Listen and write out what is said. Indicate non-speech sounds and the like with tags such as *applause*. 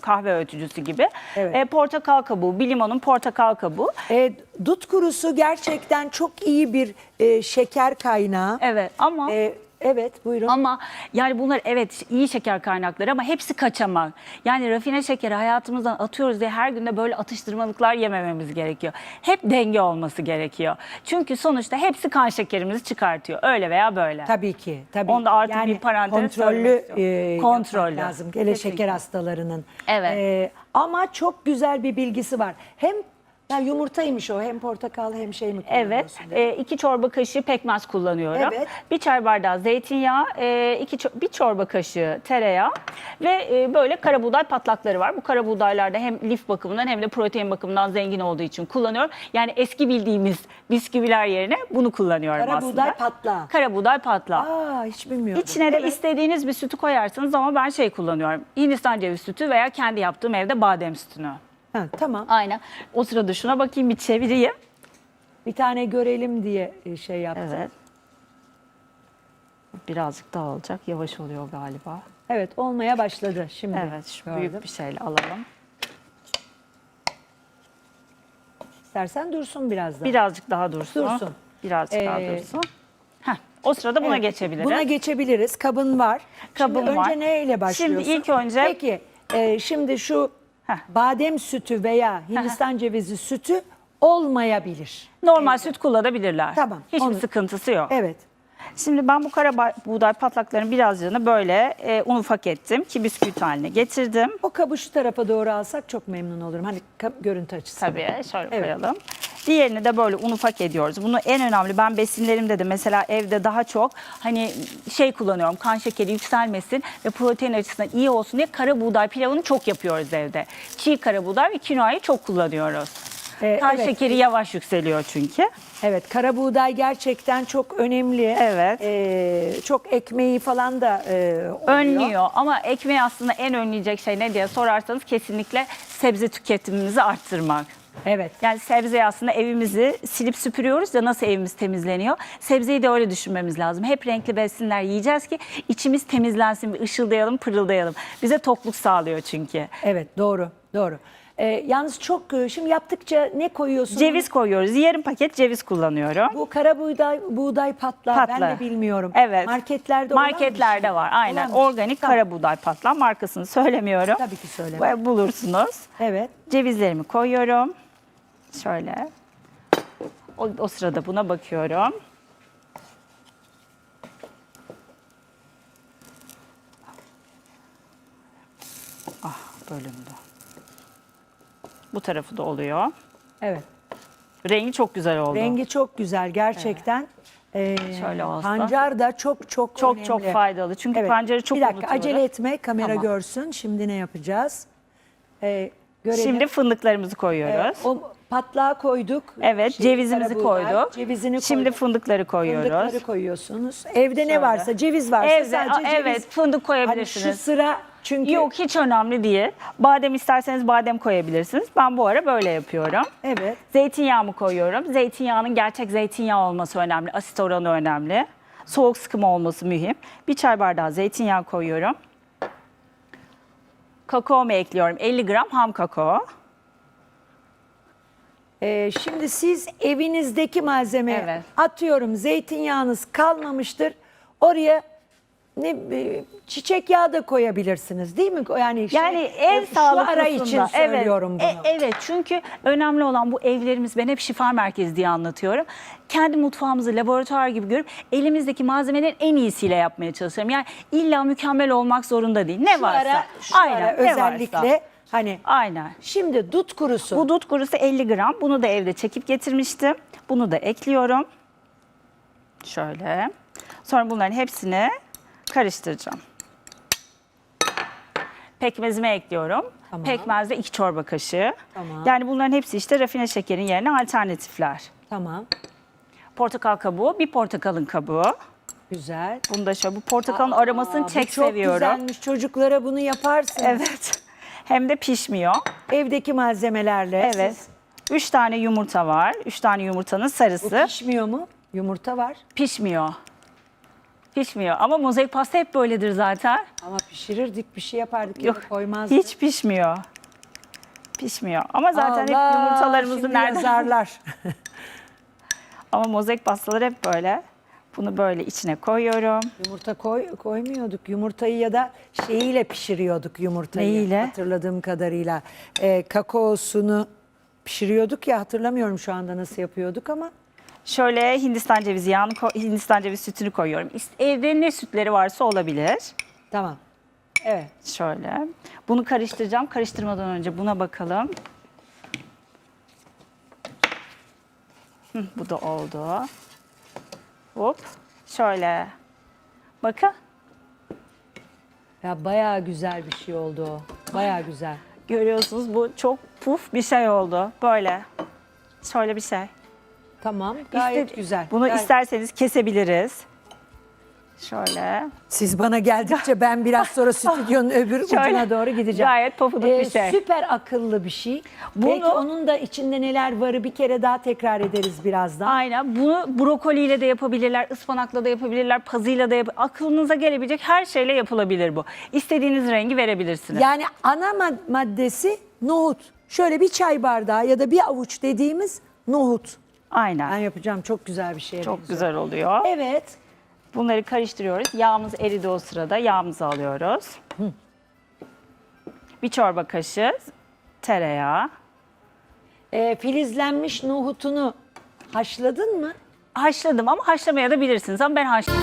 kahve öğütücüsü gibi. Evet. E, portakal kabuğu, bir limonun portakal kabuğu. E, dut kurusu gerçekten çok iyi bir e, şeker kaynağı. Evet ama E, evet buyurun. Ama yani bunlar evet iyi şeker kaynakları ama hepsi kaçamak. Yani rafine şekeri hayatımızdan atıyoruz diye her günde böyle atıştırmalıklar yemememiz gerekiyor. Hep denge olması gerekiyor. Çünkü sonuçta hepsi kan şekerimizi çıkartıyor. Öyle veya böyle. Tabii ki. Tabii Onda artık bir parantez kontrollü e, Kontrollü. lazım. Kesinlikle. şeker hastalarının. Evet. E, ama çok güzel bir bilgisi var. Hem ya yumurtaymış o hem portakal hem şey mi Evet, kullanıyorsun? e, iki çorba kaşığı pekmez kullanıyorum. Evet. Bir çay bardağı zeytinyağı, e, iki ço- bir çorba kaşığı tereyağı ve e, böyle karabuğday patlakları var. Bu karabuğdaylarda hem lif bakımından hem de protein bakımından zengin olduğu için kullanıyorum. Yani eski bildiğimiz bisküviler yerine bunu kullanıyorum Karabuğday aslında. patlağı. Karabuğday patlağı. Aa hiç bilmiyordum. İçine de Evet. istediğiniz bir sütü koyarsınız ama ben şey kullanıyorum. Hindistan cevizi sütü veya kendi yaptığım evde badem sütünü. Ha, tamam. Aynen. O sırada şuna bakayım bir çevireyim. Bir tane görelim diye e, şey yaptım. Evet. Evet. Birazcık daha olacak. Yavaş oluyor galiba. olmaya başladı şimdi. Evet şu Gördüm. büyük bir şeyle alalım. İstersen dursun biraz daha. Birazcık daha dursun. Dursun. Birazcık daha Ee, dursun. Heh, o sırada buna Evet, geçebiliriz. Buna geçebiliriz. Kabın var. Kabım şimdi var. Önce neyle başlıyorsun? Şimdi ilk önce- Peki e, şimdi şu. Badem sütü veya Hindistan cevizi sütü olmayabilir. Normal süt kullanabilirler. Tamam, Hiçbir onu- sıkıntısı yok. Evet. Şimdi ben bu kara ba- buğday patlaklarının birazcığını böyle e, un ufak ettim ki bisküvit haline getirdim. O kabı şu tarafa doğru alsak çok memnun olurum. Hani kab- görüntü açısı. Tabii şöyle Evet. koyalım. Diğerini de böyle un ufak ediyoruz. Bunu en önemli ben besinlerimde de mesela evde daha çok hani şey kullanıyorum kan şekeri yükselmesin ve protein açısından iyi olsun diye kara buğday pilavını çok yapıyoruz evde. Çiğ kara buğday ve kinoayı çok kullanıyoruz. Ee, kan evet. şekeri yavaş yükseliyor çünkü. Evet, kara buğday gerçekten çok önemli. Evet. Ee, çok ekmeği falan da e, oluyor. Önlüyor ama ekmeği aslında en önleyecek şey ne diye sorarsanız kesinlikle sebze tüketimimizi arttırmak. Evet. Yani sebzeyi aslında evimizi silip süpürüyoruz ya nasıl evimiz temizleniyor. Sebzeyi de öyle düşünmemiz lazım. Hep renkli besinler yiyeceğiz ki içimiz temizlensin, bir ışıldayalım, pırıldayalım. Bize tokluk sağlıyor çünkü. Evet, doğru, doğru. Ee, yalnız çok e, şimdi yaptıkça ne koyuyorsun? Ceviz koyuyoruz. Yarım paket ceviz kullanıyorum. Bu kara buğday, buğday patlağı ben Patlağı. de bilmiyorum. Evet. Marketlerde olan bir Marketlerde şey. var. Aynen. Olan bir şey. Organik Tamam. kara buğday patlağı markasını söylemiyorum. Tabii ki söyleme. Ve bulursunuz. Evet. Cevizlerimi koyuyorum. Şöyle. O, o sırada buna bakıyorum. Ah bölündü. Bu tarafı da oluyor. Evet. Rengi çok güzel oldu. Rengi çok güzel gerçekten. Ee, Şöyle olsa. Pancar da çok çok çok önemli. çok faydalı. Çünkü Evet. pancarı çok Bir dakika unutuyoruz. acele etme kamera Tamam. görsün. Şimdi ne yapacağız? Ee, görelim. Şimdi fındıklarımızı koyuyoruz. o patlağı koyduk. Evet, Şey, cevizimizi karabuğday, koyduk. Cevizini Şimdi koyduk. fındıkları koyuyoruz. Fındıkları koyuyorsunuz. Evde ne varsa ceviz varsa Evde, sadece ceviz. evet, fındık Hani koyabilirsiniz. şu sıra çünkü Yok hiç önemli değil. Badem isterseniz badem koyabilirsiniz. Ben bu ara böyle yapıyorum. evet Zeytinyağımı koyuyorum. Zeytinyağının gerçek zeytinyağı olması önemli. Asit oranı önemli. Soğuk sıkım olması mühim. Bir çay bardağı zeytinyağı koyuyorum. Kakaomu ekliyorum. 50 gram ham kakao. Ee, şimdi siz evinizdeki malzeme Evet. atıyorum zeytinyağınız kalmamıştır. Oraya ne e, çiçek yağı da koyabilirsiniz değil mi? Yani şey, Yani en şu sağlıklısında. ara için söylüyorum evet. bunu. E- evet çünkü önemli olan bu evlerimiz ben hep şifa merkezi diye anlatıyorum. Kendi mutfağımızı laboratuvar gibi görüp elimizdeki malzemelerin en iyisiyle yapmaya çalışıyorum. Yani illa mükemmel olmak zorunda değil. Ne Şu varsa. ara, şu ara ne özellikle varsa. hani Aynen. şimdi dut kurusu. Bu dut kurusu 50 gram. Bunu da evde çekip getirmiştim. Bunu da ekliyorum. Şöyle. Sonra bunların hepsini karıştıracağım. Pekmezimi ekliyorum. Tamam. Pekmezde 2 çorba kaşığı. Tamam. Yani bunların hepsi işte rafine şekerin yerine alternatifler. Tamam Portakal kabuğu, bir portakalın kabuğu. güzel. Bunu da şöyle bu portakalın Aa, aromasını bu çek çok seviyorum. güzelmiş çocuklara bunu yaparsın. Evet. *laughs* Hem de pişmiyor. Evdeki malzemelerle. Evet. siz- 3 tane yumurta var. 3 tane yumurtanın Bu sarısı. pişmiyor mu? Yumurta var. Pişmiyor. Pişmiyor ama mozaik pasta hep böyledir zaten. Ama pişirirdik bir şey yapardık. Yok koymazdık. hiç pişmiyor. Pişmiyor. Ama zaten hep Allah, yumurtalarımızı şimdi nereden? yazarlar. *laughs* *laughs* Ama mozaik pastalar hep böyle. Bunu böyle içine koyuyorum. Yumurta koy, koymuyorduk. Yumurtayı ya da şeyiyle pişiriyorduk yumurtayı. Neyiyle? Hatırladığım kadarıyla. Ee, kakaosunu pişiriyorduk ya hatırlamıyorum şu anda nasıl yapıyorduk ama. Şöyle Hindistan cevizi yağını, Hindistan cevizi sütünü koyuyorum. Evde ne sütleri varsa olabilir. Tamam. Evet. Şöyle. Bunu karıştıracağım. Karıştırmadan önce buna bakalım. Hı, bu da oldu. Hop. Şöyle. Bakın. Ya bayağı güzel bir şey oldu o. Bayağı güzel. Görüyorsunuz bu çok puf bir şey oldu. Böyle. Şöyle bir şey. Tamam. Gayet İste- güzel. Bunu Gayet- isterseniz kesebiliriz. Şöyle. Siz bana geldikçe ben biraz sonra stüdyonun *laughs* öbür Şöyle. ucuna doğru gideceğim. Gayet pofuduk Ee, bir şey. Süper akıllı bir şey. Bunu- Belki onun da içinde neler varı bir kere daha tekrar ederiz birazdan. Aynen. Bunu brokoliyle de yapabilirler, ıspanakla da yapabilirler, pazıyla da yap Aklınıza gelebilecek her şeyle yapılabilir bu. İstediğiniz rengi verebilirsiniz. Yani ana mad- maddesi nohut. Şöyle bir çay bardağı ya da bir avuç dediğimiz nohut. Aynen. Ben yapacağım çok güzel bir şey. Çok güzel oluyor. Evet. Bunları karıştırıyoruz. Yağımız eridi o sırada. Yağımızı alıyoruz. Bir çorba kaşığı tereyağı. Ee, filizlenmiş nohutunu haşladın mı? Haşladım ama haşlamaya da bilirsiniz ama ben haşladım.